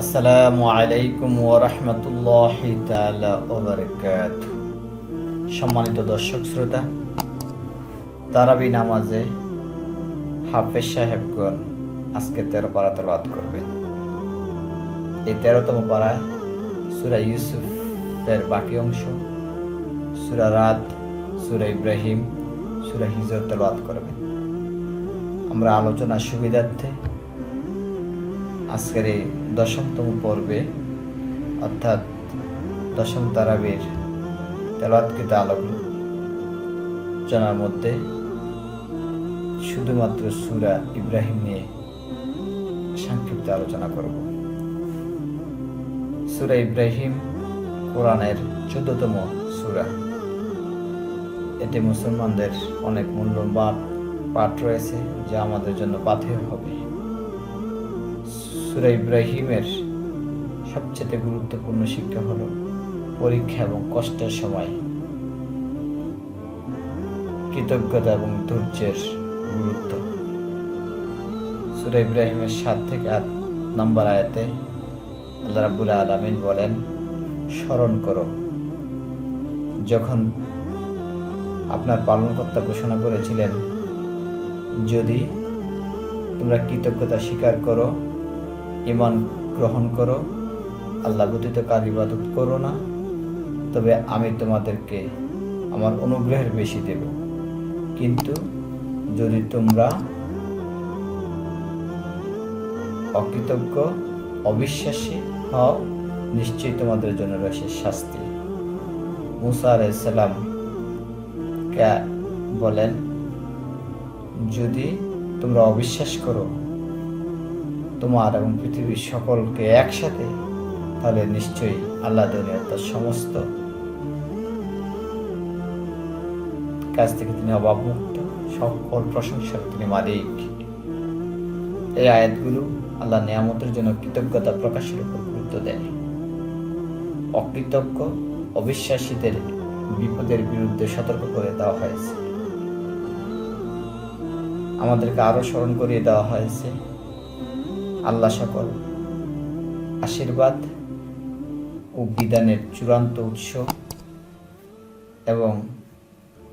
আসসালামু আলাইকুম ওরহমতুল্লাহ ওবরকাত সম্মানিত দর্শক শ্রোতা, তারাবি নামাজে হাফেজ সাহেবগণ আজকে তেরো পারা তেলাওয়াত করবেন। এই তেরোতম পাড়ায় সুরা ইউসুফের বাকি অংশ, সুরা রাত, সুরা ইব্রাহিম, সুরা হিজর তেলাওয়াত করবেন। আমরা আলোচনার সুবিধার্থে আজকের এই দশমতম পর্বে, অর্থাৎ দশম তারাবির তেলাৎকৃত আলোচনার মধ্যে শুধুমাত্র সুরা ইব্রাহিম নিয়ে সংক্ষিপ্ত আলোচনা করব। সুরা ইব্রাহিম কোরআনের চোদ্দতম সুরা। এতে মুসলমানদের অনেক মূল্যবান পাঠ রয়েছে, যা আমাদের জন্য পাথেয় হবে। সুরা ইব্রাহিমের সবচেয়ে গুরুত্বপূর্ণ শিক্ষা হলো পরীক্ষা এবং কষ্টের সময়। কৃতজ্ঞতা এবং ধৈর্যের গুরুত্ব। সুরা ইব্রাহিমের সাত থেকে আট নম্বর আয়াতে আল্লাহ রাবুল আলমিন বলেন, স্মরণ করো, যখন আপনার পালনকর্তা ঘোষণা করেছিলেন, যদি তোমরা কৃতজ্ঞতা স্বীকার করো ইমান গ্রহণ করো আল্লাহ ব্যতীত কার ইবাদত করো না। তবে আমি তোমাদেরকে আমার অনুগ্রহের বেশি দেব। কিন্তু যদি তোমরা অকৃতজ্ঞ, অবিশ্বাসী হও, নিশ্চয়ই তোমাদের জন্য রয়েছে শাস্তি। মুসা কে বলেন, যদি তোমরা অবিশ্বাস করো তোমার এবং পৃথিবীর সকলকে একসাথে, তাহলে নিশ্চয়ই আল্লাহ তার সমস্ত কাজ থেকে তিনি অভাবমুক্ত, সকল প্রশংসার তিনি মালিক। এই আয়াতগুলো আল্লাহ নিয়ামতের জন্য কৃতজ্ঞতা প্রকাশের উপর গুরুত্ব দেয়। অকৃতজ্ঞ, অবিশ্বাসীদের বিপদের বিরুদ্ধে সতর্ক করে দেওয়া হয়েছে। আমাদেরকে আরও স্মরণ করিয়ে দেওয়া হয়েছে আল্লাহ সকল আশীর্বাদ ও বিধানের চূড়ান্ত উৎস এবং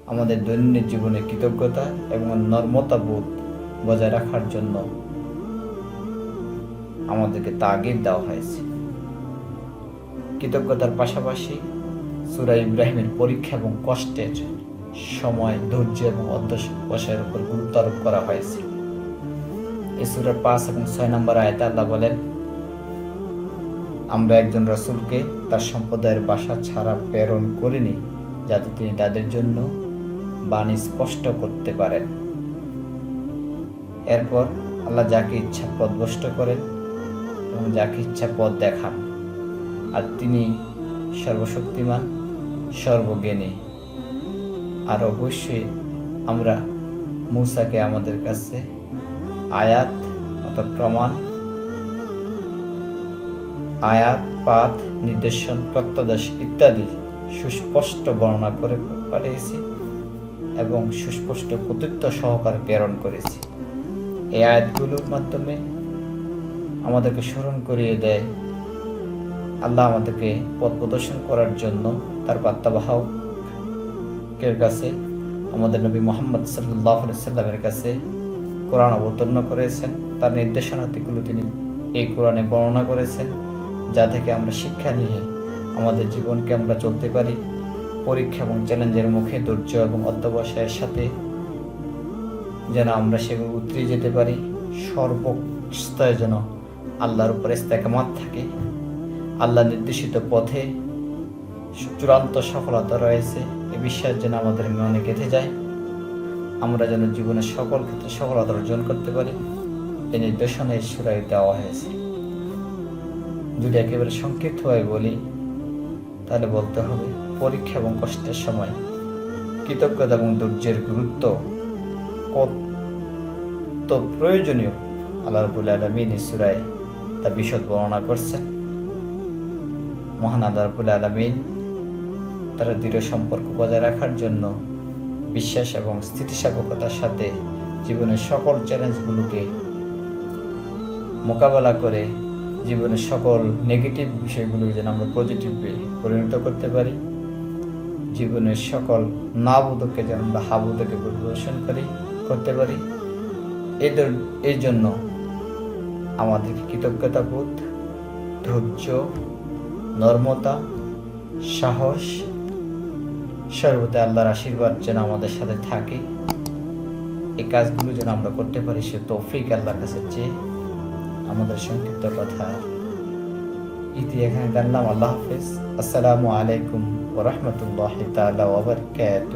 আমাদের দৈনন্দিন জীবনে কৃতজ্ঞতা এবং নর্মতা বোধ বজায় রাখার জন্য আমাদেরকে তাগিদ দেওয়া হয়েছে। কৃতজ্ঞতার পাশাপাশি সুরা ইব্রাহিমের পরীক্ষা এবং কষ্টের সময় ধৈর্য এবং অধ্যবসায়ের উপর গুরুত্ব আরোপ করা হয়েছে। এই পাঁচ এবং ছয় নম্বর আয়তে আল্লাহ বলেন, আমরা একজন রসুলকে তার সম্প্রদায়ের বাসা ছাড়া প্রেরণ করিনি যাতে তিনি তাদের জন্য বাণী স্পষ্ট করতে পারেন। এরপর আল্লাহ যাকে ইচ্ছা পদভষ্ট করেন এবং যাকে ইচ্ছা পথ দেখান, আর তিনি সর্বশক্তিমান, সর্বজ্ঞানী। আর অবশ্যই আমরা মূসাকে আমাদের কাছে আয়াত, অর্থাৎ প্রমাণ। আয়াত, পাঠ, নির্দেশন, প্রত্যাদেশ ইত্যাদি সুস্পষ্ট বর্ণনা করে পাঠিয়েছি এবং সুস্পষ্ট কর্তৃত্ব সহকারে প্রেরণ করেছি। এই আয়াতগুলোর মাধ্যমে আমাদেরকে স্মরণ করিয়ে দেয়। আল্লাহ আমাদেরকে পথ প্রদর্শন করার জন্য তার বার্তাবাহকের কাছে, আমাদের নবী মোহাম্মদ সাল্লাহ সাল্লামের কাছে কোরআন অবতীর্ণ করেছেন। তার নির্দেশনাতিগুলো তিনি এই কোরআনে বর্ণনা করেছেন, যা থেকে আমরা শিক্ষা নিয়ে আমাদের জীবনকে আমরা চলতে পারি। পরীক্ষা এবং চ্যালেঞ্জের মুখে ধৈর্য এবং অধ্যবসায়ের সাথে যেন আমরা সেগুলো উতরে যেতে পারি। সর্বস্তরে যেন আল্লাহর উপরে ইস্তেকামাত থাকে। আল্লাহ নির্দেশিত পথে চূড়ান্ত সফলতা রয়েছে। এ বিশ্বাস যেন আমাদের মনে গেঁথে যায়। আমরা যেন জীবনের সকল ক্ষেত্রে সফলতা অর্জন করতে পারি। এই নির্দেশনা ঈশ্বরায় দেওয়া হয়েছে। যদি একেবারে সংক্ষিপ্ত সংক্ষিপ্তভাবে বলি, তাহলে বলতে হবে, পরীক্ষা এবং কষ্টের সময় কৃতজ্ঞতা এবং ধৈর্যের গুরুত্ব কত প্রয়োজনীয়। আল্লাহ রবুল আলমিন ইসুরায় তা বিশদ বর্ণনা করছেন। মহান আল্লাহ রবুল আলমিন তারা দৃঢ় সম্পর্ক বজায় রাখার জন্য বিশ্বাস এবং স্থিতিস্থাপকতার সাথে জীবনের সকল চ্যালেঞ্জগুলোকে মোকাবেলা করে জীবনের সকল নেগেটিভ বিষয়গুলো যেন আমরা পজিটিভে পরিণত করতে পারি। জীবনের সকল না বোধককে যেন আমরা হাবোধকে পরিবেশন করি, করতে পারি। এদের এই জন্য আমাদেরকে কৃতজ্ঞতাবোধ ধৈর্য, নর্মতা, সাহস সর্বদা আল্লাহর আশীর্বাদ যেন আমাদের সাথে থাকে। এই কাজগুলো যেন আমরা করতে পারি, সে তৌফিক আল্লাহর কাছে চেয়ে আমাদের সংক্ষিপ্ত কথা ইতি এখানে জানলাম। আল্লাহ হাফিজ। আসসালামু আলাইকুম ওরহমতুল্লাহ তালা ওবরকাত